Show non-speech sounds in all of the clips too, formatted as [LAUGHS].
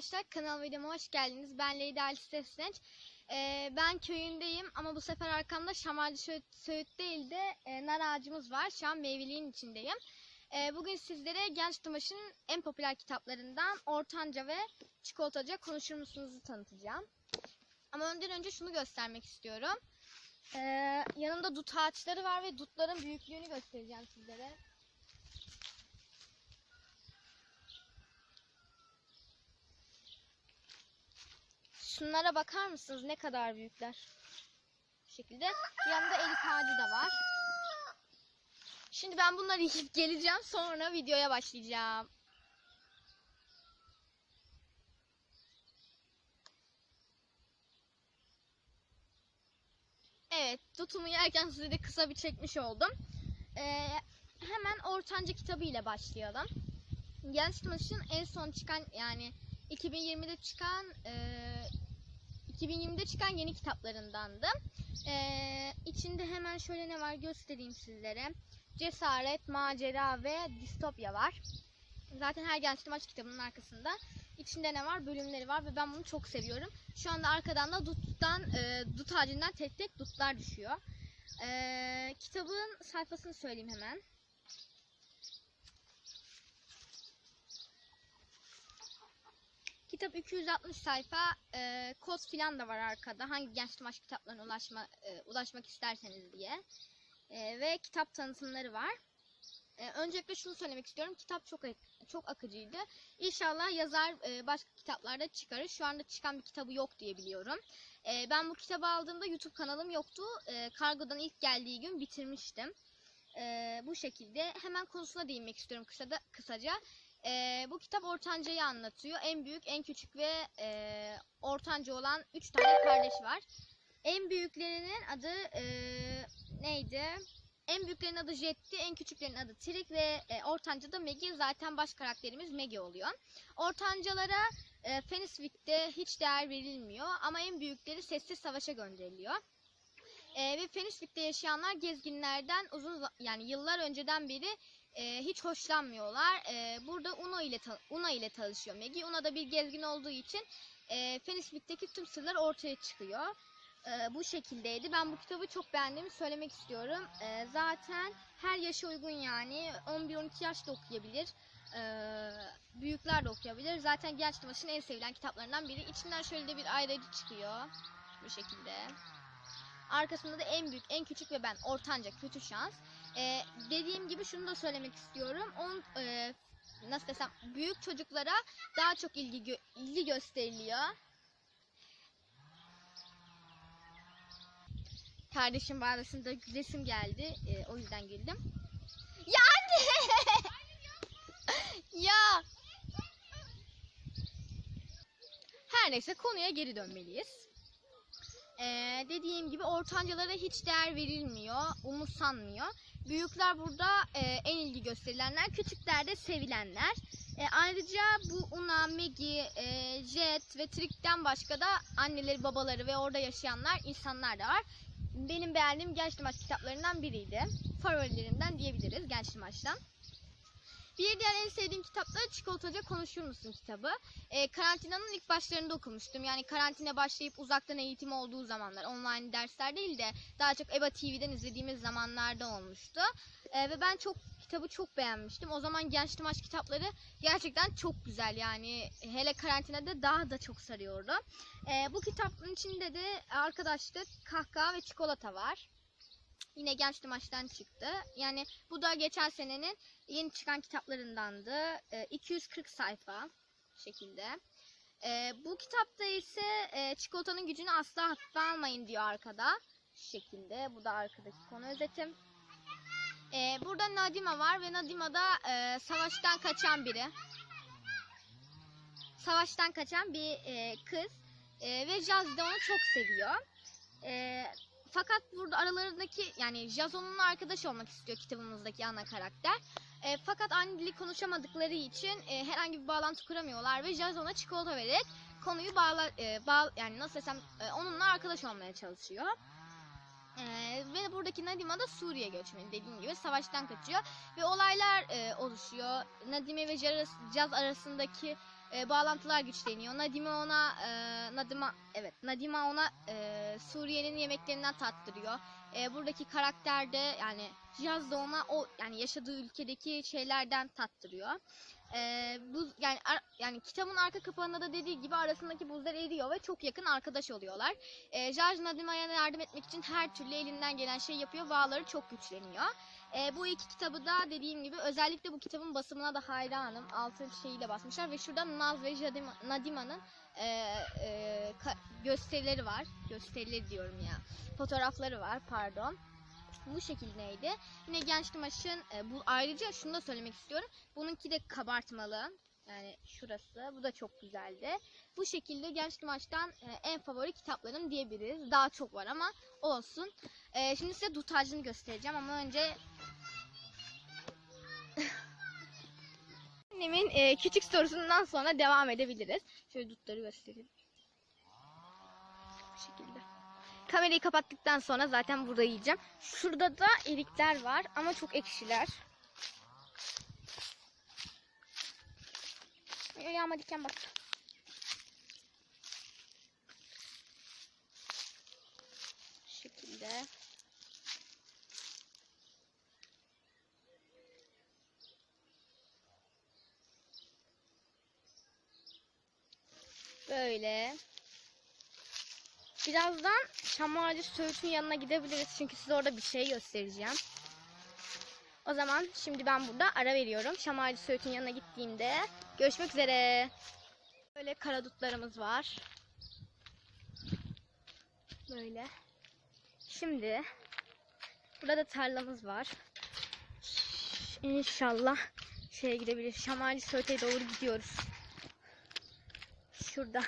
arkadaşlar kanal videoma hoş geldiniz. Ben Leyla Ali Seslenç. Ee, ben köyündeyim ama bu sefer arkamda şamalcı söğüt, değil de e, nar ağacımız var. Şu an meyveliğin içindeyim. Ee, bugün sizlere Genç Tımaş'ın en popüler kitaplarından Ortanca ve Çikolatacı Konuşur Musunuz'u tanıtacağım. Ama önden önce şunu göstermek istiyorum. Ee, yanımda dut ağaçları var ve dutların büyüklüğünü göstereceğim sizlere. Şunlara bakar mısınız ne kadar büyükler? Bu şekilde. Yanında erik ağacı da var. Şimdi ben bunları yiyip geleceğim. Sonra videoya başlayacağım. Evet, tutumu yerken size de kısa bir çekmiş oldum. Ee, hemen Ortanca kitabı ile başlayalım. Genç Tımaş'ın en son çıkan yani 2020'de çıkan e, 2020'de çıkan yeni kitaplarındandı. Ee, içinde hemen şöyle ne var göstereyim sizlere. Cesaret, macera ve distopya var. Zaten her genç maç kitabının arkasında içinde ne var? Bölümleri var ve ben bunu çok seviyorum. Şu anda arkadan da duttan, e, dut ağacından tek tek dutlar düşüyor. Ee, kitabın sayfasını söyleyeyim hemen. Kitap 260 sayfa, e, kod filan da var arkada. Hangi genç tumaş kitaplarına ulaşma, e, ulaşmak isterseniz diye. E, ve kitap tanıtımları var. E, öncelikle şunu söylemek istiyorum. Kitap çok çok akıcıydı. İnşallah yazar e, başka kitaplarda çıkarır. Şu anda çıkan bir kitabı yok diye biliyorum. E, ben bu kitabı aldığımda YouTube kanalım yoktu. E, kargodan ilk geldiği gün bitirmiştim. E, bu şekilde hemen konusuna değinmek istiyorum kısa da, kısaca. Ee, bu kitap ortancayı anlatıyor. En büyük, en küçük ve e, ortanca olan üç tane kardeş var. En büyüklerinin adı e, neydi? En büyüklerin adı Jet'ti, en küçüklerin adı Trik ve e, ortanca da Maggie. Zaten baş karakterimiz Maggie oluyor. Ortancalara e, Fenriswick'te hiç değer verilmiyor ama en büyükleri sessiz savaşa gönderiliyor. E, ve Fenriswick'te yaşayanlar gezginlerden uzun yani yıllar önceden beri e, hiç hoşlanmıyorlar. E, burada Una ile Una ile tanışıyor Maggie. Una da bir gezgin olduğu için e, Fenriswick'teki tüm sırlar ortaya çıkıyor. E, bu şekildeydi. Ben bu kitabı çok beğendiğimi söylemek istiyorum. E, zaten her yaşa uygun yani 11-12 yaş da okuyabilir. E, büyükler de okuyabilir. Zaten Genç Tımaş'ın en sevilen kitaplarından biri. İçinden şöyle de bir ayrıcı çıkıyor. Bu şekilde. Arkasında da en büyük, en küçük ve ben ortanca kötü şans. Ee, dediğim gibi şunu da söylemek istiyorum. On, e, nasıl desem büyük çocuklara daha çok ilgi gö- ilgi gösteriliyor. Kardeşim bağırmasında gülesim geldi. Ee, o yüzden güldüm. Ya anne! [LAUGHS] ya! Her neyse konuya geri dönmeliyiz. Ee, dediğim gibi ortancalara hiç değer verilmiyor, umursanmıyor. Büyükler burada e, en ilgi gösterilenler, küçükler de sevilenler. E, ayrıca bu Una, Maggie, e, Jet ve Trick'ten başka da anneleri, babaları ve orada yaşayanlar insanlar da var. Benim beğendiğim Genç Dimaş kitaplarından biriydi. Favorilerimden diyebiliriz Genç Dimaş'tan. Bir diğer en sevdiğim kitap da Çikolatacı Konuşur Musun kitabı. Ee, karantinanın ilk başlarında okumuştum. Yani karantina başlayıp uzaktan eğitim olduğu zamanlar. Online dersler değil de daha çok EBA TV'den izlediğimiz zamanlarda olmuştu. Ee, ve ben çok kitabı çok beğenmiştim. O zaman Genç Dimaş kitapları gerçekten çok güzel. Yani hele karantinada daha da çok sarıyordu. Ee, bu kitabın içinde de arkadaşlık, kahkaha ve çikolata var. Yine Genç Dimaş'tan çıktı. Yani bu da geçen senenin yeni çıkan kitaplarındandı. Ee, 240 sayfa şekilde. Ee, bu kitapta ise e, çikolatanın gücünü asla hafife almayın diyor arkada. Şu şekilde. Bu da arkadaki konu özetim. Ee, burada Nadima var ve Nadima da e, savaştan kaçan biri. Savaştan kaçan bir e, kız. E, ve Jazz de onu çok seviyor. E, fakat burada aralarındaki yani Jazz onunla arkadaş olmak istiyor kitabımızdaki ana karakter. E, fakat aynı dili konuşamadıkları için e, herhangi bir bağlantı kuramıyorlar ve Jazz ona çikolata vererek konuyu bağla, e, bağ, yani nasıl desem e, onunla arkadaş olmaya çalışıyor. Ee, ve buradaki Nadima da Suriye göçmeni dediğim gibi savaştan kaçıyor ve olaylar e, oluşuyor. Nadime ve Caz arasındaki e, bağlantılar güçleniyor. Nadime ona e, Nadima evet Nadima ona e, Suriye'nin yemeklerinden tattırıyor. E, buradaki karakter de yani Caz da ona o yani yaşadığı ülkedeki şeylerden tattırıyor. E, bu yani ar- yani kitabın arka kapağında da dediği gibi arasındaki buzlar eriyor ve çok yakın arkadaş oluyorlar. E, George Nadima'ya yardım etmek için her türlü elinden gelen şey yapıyor. Bağları çok güçleniyor. E, bu iki kitabı da dediğim gibi özellikle bu kitabın basımına da hayranım. Altı şeyiyle basmışlar ve şurada Naz ve Jadima, Nadima'nın e, e, gösterileri var. Gösterileri diyorum ya. Fotoğrafları var pardon. Bu şekildeydi. Yine Genç Dimaş'ın e, bu ayrıca şunu da söylemek istiyorum. Bununki de kabartmalı. Yani şurası. Bu da çok güzeldi. Bu şekilde Genç Dimaş'tan e, en favori kitaplarım diyebiliriz. Daha çok var ama olsun. E, şimdi size dut ağacını göstereceğim ama önce Annemin e, küçük sorusundan sonra devam edebiliriz. Şöyle dutları göstereyim. Bu şekilde. Kamerayı kapattıktan sonra zaten burada yiyeceğim. Şurada da erikler var ama çok ekşiler. Ayağıma diken bak. Bu şekilde. Böyle. Birazdan Şam Ağacı Söğüt'ün yanına gidebiliriz. Çünkü size orada bir şey göstereceğim. O zaman şimdi ben burada ara veriyorum. Şam Ağacı Söğüt'ün yanına gittiğimde görüşmek üzere. Böyle karadutlarımız var. Böyle. Şimdi burada da tarlamız var. İnşallah şeye gidebilir. Şam Ağacı Söğüt'e doğru gidiyoruz. Şurada.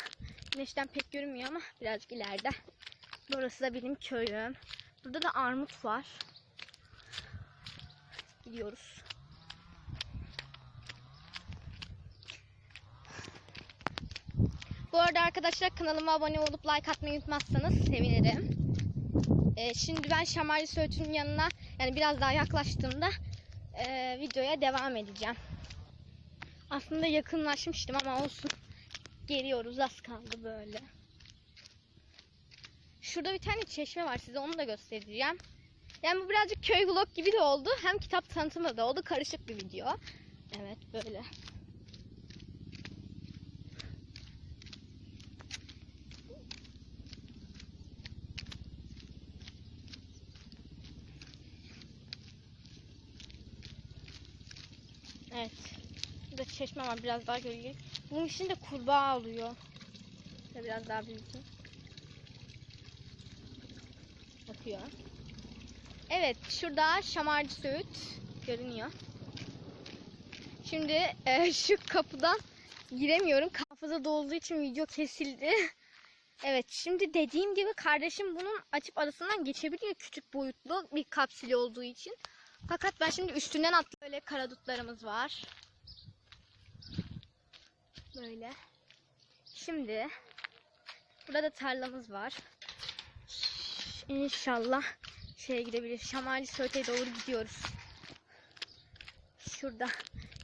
Güneşten pek görünmüyor ama birazcık ileride. Burası da benim köyüm. Burada da armut var. Gidiyoruz. Bu arada arkadaşlar kanalıma abone olup like atmayı unutmazsanız sevinirim. Ee, şimdi ben Şamarlı Söğüt'ün yanına yani biraz daha yaklaştığımda e, videoya devam edeceğim. Aslında yakınlaşmıştım ama olsun. Geliyoruz az kaldı böyle. Şurada bir tane çeşme var size onu da göstereceğim. Yani bu birazcık köy vlog gibi de oldu. Hem kitap tanıtımı da oldu. Karışık bir video. Evet böyle. Evet. Burada çeşme var biraz daha gölge. Bunun içinde kurbağa oluyor. Şöyle biraz daha büyüteyim. Bakıyor. Evet şurada şamarcı söğüt görünüyor. Şimdi e, [LAUGHS] şu kapıdan giremiyorum. Hafıza dolduğu için video kesildi. [LAUGHS] evet şimdi dediğim gibi kardeşim bunun açıp arasından geçebiliyor küçük boyutlu bir kapsülü olduğu için. Fakat ben şimdi üstünden atlı böyle karadutlarımız var. Böyle. Şimdi burada da tarlamız var. İnşallah şeye gidebilir. Şamali Söğüt'e doğru gidiyoruz. Şurada.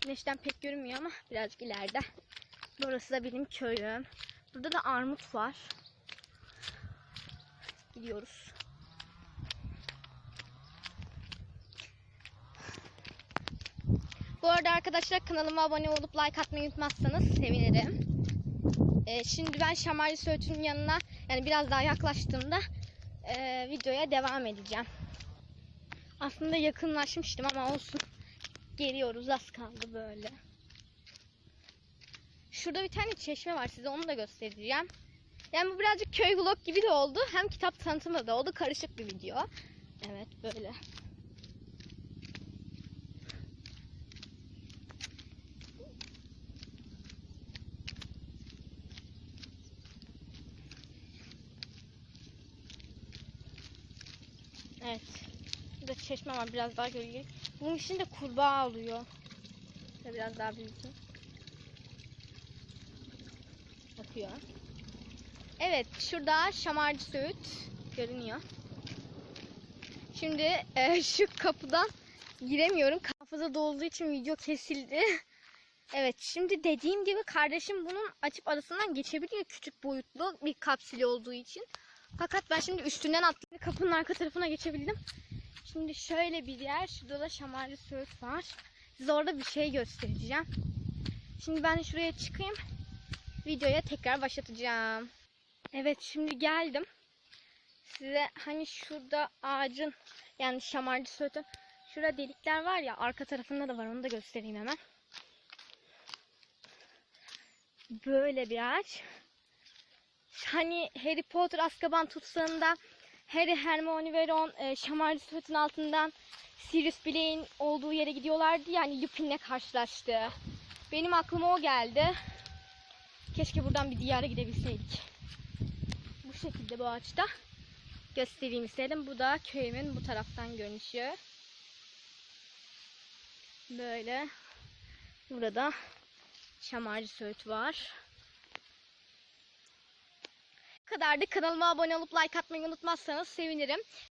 Güneşten pek görünmüyor ama birazcık ileride. Burası da benim köyüm. Burada da armut var. Gidiyoruz. Bu arada arkadaşlar kanalıma abone olup like atmayı unutmazsanız sevinirim. Ee, şimdi ben Şamarlı Söğüt'ün yanına yani biraz daha yaklaştığımda e, videoya devam edeceğim. Aslında yakınlaşmıştım ama olsun. Geliyoruz az kaldı böyle. Şurada bir tane çeşme var size onu da göstereceğim. Yani bu birazcık köy vlog gibi de oldu. Hem kitap tanıtımı da oldu. Karışık bir video. Evet böyle. Evet. Burada çeşme var biraz daha gölge. Bunun içinde kurbağa oluyor. Şöyle biraz daha büyüteyim. Bakıyor. Evet şurada şamarcı söğüt görünüyor. Şimdi e, [LAUGHS] şu kapıdan giremiyorum. Hafıza dolduğu için video kesildi. [LAUGHS] Evet şimdi dediğim gibi kardeşim bunun açıp arasından geçebiliyor küçük boyutlu bir kapsül olduğu için. Fakat ben şimdi üstünden atladım. Kapının arka tarafına geçebildim. Şimdi şöyle bir yer. Şurada da şamarlı söğüt var. Size orada bir şey göstereceğim. Şimdi ben şuraya çıkayım. Videoya tekrar başlatacağım. Evet şimdi geldim. Size hani şurada ağacın yani şamarlı söğütün şurada delikler var ya arka tarafında da var onu da göstereyim hemen. Böyle bir ağaç. Hani Harry Potter Azkaban tutsağında Harry, Hermione ve Ron e, şamarlı söğütün altından Sirius Black'in olduğu yere gidiyorlardı ya hani Lupin'le karşılaştı. Benim aklıma o geldi. Keşke buradan bir diyara gidebilseydik. Bu şekilde bu ağaçta göstereyim istedim. Bu da köyümün bu taraftan görünüşü. Böyle. Burada şamarcı söğüt var. Kadardı. Kanalıma abone olup like atmayı unutmazsanız sevinirim.